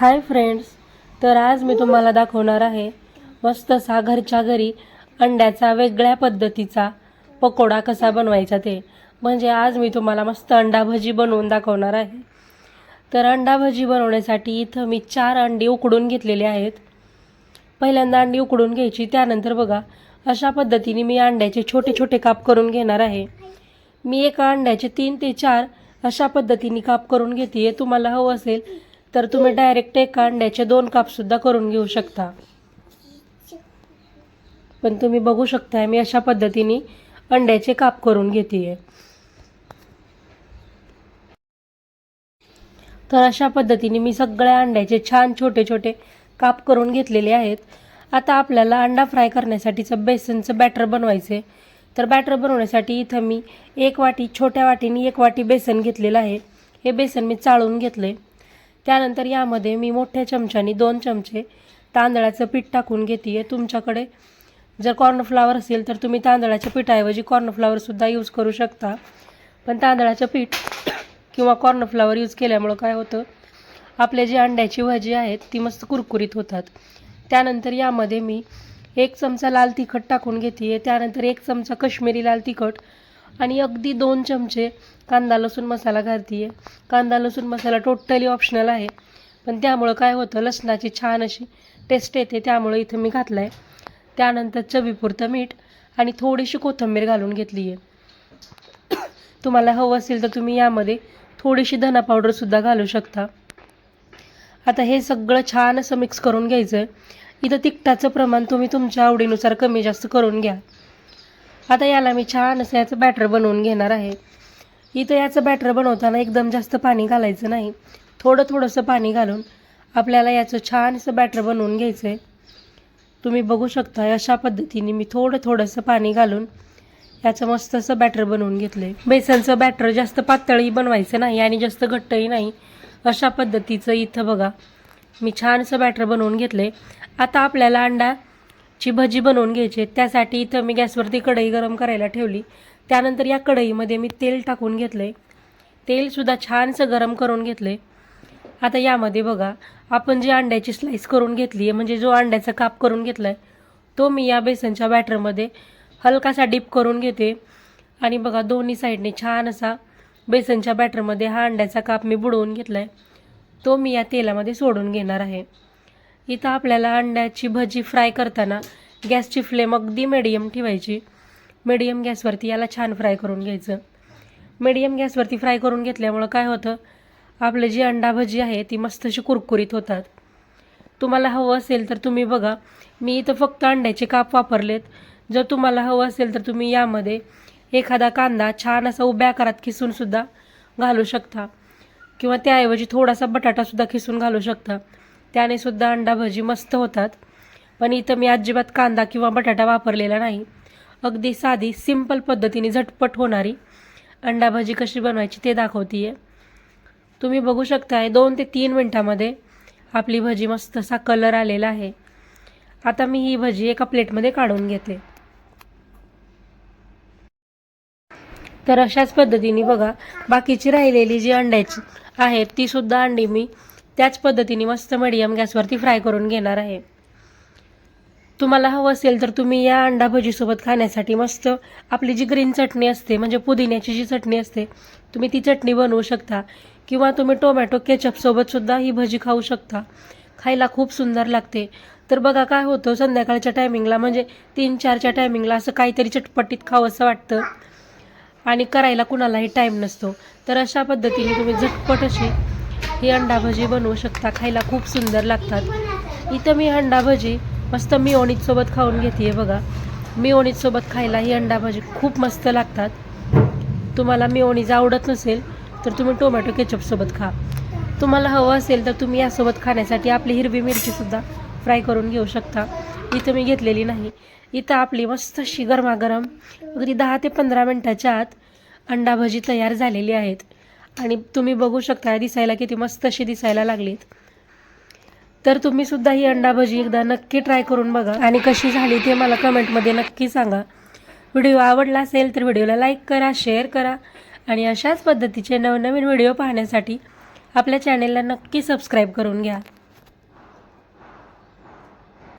Hi friends तर आज मी तुम्हाला दाखवणार आहे मस्त असा घरच्या घरी अंड्याचा वेगळ्या पद्धतीचा पकोडा कसा बनवायचा ते. म्हणजे आज मी तुम्हाला मस्त अंडा भजी बनवून दाखवणार आहे. तर अंडा भजी बनवण्यासाठी इथं मी चार अंडी उकडून घेतलेली आहेत. पहिल्यांदा अंडी उकडून घ्यायची त्यानंतर बघा अशा पद्धतीने मी अंड्याचे छोटे छोटे काप करून घेणार आहे. मी एका अंड्याचे तीन ते चार अशा पद्धतीने काप करून घेते तुम्हाला हवं असेल तर तुम्ही डायरेक्ट एका अंड्याचे दोन कापसुद्धा करून घेऊ शकता. पण तुम्ही बघू शकताय मी अशा पद्धतीने अंड्याचे काप करून घेते तर अशा पद्धतीने मी सगळ्या अंड्याचे छान छोटे छोटे काप करून घेतलेले आहेत. आता आपल्याला अंडा फ्राय करण्यासाठीचं बेसनचं बॅटर बनवायचं आहे तर बॅटर बनवण्यासाठी इथं मी एक वाटी छोट्या वाटीने एक वाटी बेसन घेतलेलं आहे. हे बेसन मी चाळून घेतलं आहे त्यानंतर यामध्ये मी मोठ्या चमच्याने दोन चमचे तांदळाचं पीठ टाकून घेते. आहे तुमच्याकडे जर कॉर्नफ्लावर असेल तर तुम्ही तांदळाच्या पिठाऐवजी कॉर्नफ्लावरसुद्धा यूज करू शकता. पण तांदळाचं पीठ किंवा कॉर्नफ्लावर यूज केल्यामुळं काय होतं? आपले जी अंड्याची भाजी आहेत ती मस्त कुरकुरीत होतात. त्यानंतर यामध्ये मी एक चमचा लाल तिखट टाकून घेते. आहे त्यानंतर एक चमचा कश्मीरी लाल तिखट आणि अगदी दोन चमचे कांदा लसूण मसाला घालते आहे कांदा लसूण मसाला टोटली ऑप्शनल आहे. पण त्यामुळं काय होतं लसणाची छान अशी टेस्ट येते त्यामुळं इथं मी घातलं आहे त्यानंतर चवीपुरतं मीठ आणि थोडीशी कोथिंबीर घालून घेतली आहे तुम्हाला हवं असेल तर तुम्ही यामध्ये थोडीशी धना पावडरसुद्धा घालू शकता. आता हे सगळं छान असं मिक्स करून घ्यायचं. आहे इथं तिखटाचं प्रमाण तुम्ही तुमच्या आवडीनुसार कमी जास्त करून घ्या. आता याला मी छान असं याचं बॅटर बनवून घेणार आहे. इथं याचं बॅटर बनवताना एकदम जास्त पाणी घालायचं नाही. थोडं थोडंसं पाणी घालून आपल्याला याचं छान असं बॅटर बनवून घ्यायचं आहे तुम्ही बघू शकता अशा पद्धतीने मी थोडं थोडंसं पाणी घालून याचं मस्त असं बॅटर बनवून घेतलं आहे बेसनचं बॅटर जास्त पातळही बनवायचं नाही आणि जास्त घट्टही नाही. अशा पद्धतीचं इथं बघा मी छानसं बॅटर बनवून घेतलं आहे आता आपल्याला अंडा ची भजी बनवून घ्यायची. त्यासाठी इथं मी गॅसवरती कढई गरम करायला ठेवली. त्यानंतर या कढईमध्ये मी तेल टाकून घेतलं आहे तेलसुद्धा छानसं गरम करून घेतलं आहे आता यामध्ये बघा आपण जी अंड्याची स्लाईस करून घेतली आहे म्हणजे जो अंड्याचा काप करून घेतला आहे तो मी या बेसनच्या बॅटरमध्ये हलकासा डीप करून घेते. आणि बघा दोन्ही साईडने छान असा बेसनच्या बॅटरमध्ये हा अंड्याचा काप मी बुडवून घेतला आहे तो मी या तेलामध्ये सोडून घेणार आहे. इथं आपल्याला अंड्याची भजी फ्राय करताना गॅसची फ्लेम अगदी मिडियम ठेवायची. मिडियम गॅसवरती याला छान फ्राय करून घ्यायचं. मिडियम गॅसवरती फ्राय करून घेतल्यामुळं काय होतं? आपलं जी अंडा भजी आहे ती मस्त अशी कुरकुरीत होतात. तुम्हाला हवं असेल तर तुम्ही बघा मी इथं फक्त अंड्याचे काप वापरलेत. जर तुम्हाला हवं असेल तर तुम्ही यामध्ये एखादा कांदा छान असा उभ्या आकारात खिसूनसुद्धा घालू शकता. किंवा त्याऐवजी थोडासा बटाटासुद्धा खिसून घालू शकता. त्याने सुद्धा अंडा भजी मस्त होतात. पण इथं मी अजिबात कांदा किंवा बटाटा वापरलेला नाही. अगदी साधी सिंपल पद्धतीने झटपट होणारी अंडा भजी कशी बनवायची ते दाखवते आहे तुम्ही बघू शकताय दोन ते तीन मिनटामध्ये आपली भजी मस्त असा कलर आलेला आहे. आता मी ही भजी एका प्लेटमध्ये काढून घेते. तर अशाच पद्धतीने बघा बाकीची राहिलेली जी अंड्याची आहेत ती सुद्धा अंडी मी त्याच पद्धतीने मस्त मिडियम गॅसवरती फ्राय करून घेणार आहे. तुम्हाला हवं असेल तर तुम्ही या अंडा भजीसोबत खाण्यासाठी मस्त आपली जी ग्रीन चटणी असते म्हणजे पुदिन्याची जी चटणी असते तुम्ही ती चटणी बनवू शकता. किंवा तुम्ही टोमॅटो केचपसोबतसुद्धा ही भजी खाऊ शकता. खायला खूप सुंदर लागते. तर बघा काय होतं संध्याकाळच्या टायमिंगला म्हणजे तीन चारच्या टायमिंगला असं काहीतरी चटपटीत खावंसं वाटतं. आणि करायला कुणालाही टाईम नसतो. तर अशा पद्धतीने तुम्ही झटपट अशी ही अंडा भजी बनवू शकता खायला खूप सुंदर लागतात. इथं मी अंडा भजी मस्त मिओणीसोबत खाऊन घेते बघा. मिओणीसोबत खायला ही अंडा भजी खूप मस्त लागतात. तुम्हाला मिओणीज आवडत नसेल तर तुम्ही टोमॅटो केचपसोबत खा. तुम्हाला हवं असेल तर तुम्ही यासोबत खाण्यासाठी आपली हिरवी मिरचीसुद्धा फ्राय करून घेऊ शकता. इथं मी घेतलेली नाही. इथं आपली मस्त अशी गरमागरम अगदी दहा ते पंधरा मिनटाच्या आत अंडा भजी तयार झालेली आहेत. आणि तुम्ही बघू शकता दिसायला किती मस्त अशी दिसायला लागलीत. तर तुम्ही सुद्धा ही अंडा भजी एकदा नक्की ट्राय करून बघा. आणि कशी झाली ते मला कमेंटमध्ये नक्की सांगा. व्हिडिओ आवडला असेल तर व्हिडिओला लाईक करा शेअर करा. आणि अशाच पद्धतीचे नवनवीन व्हिडिओ पाहण्यासाठी आपल्या चॅनेलला नक्की सबस्क्राईब करून घ्या.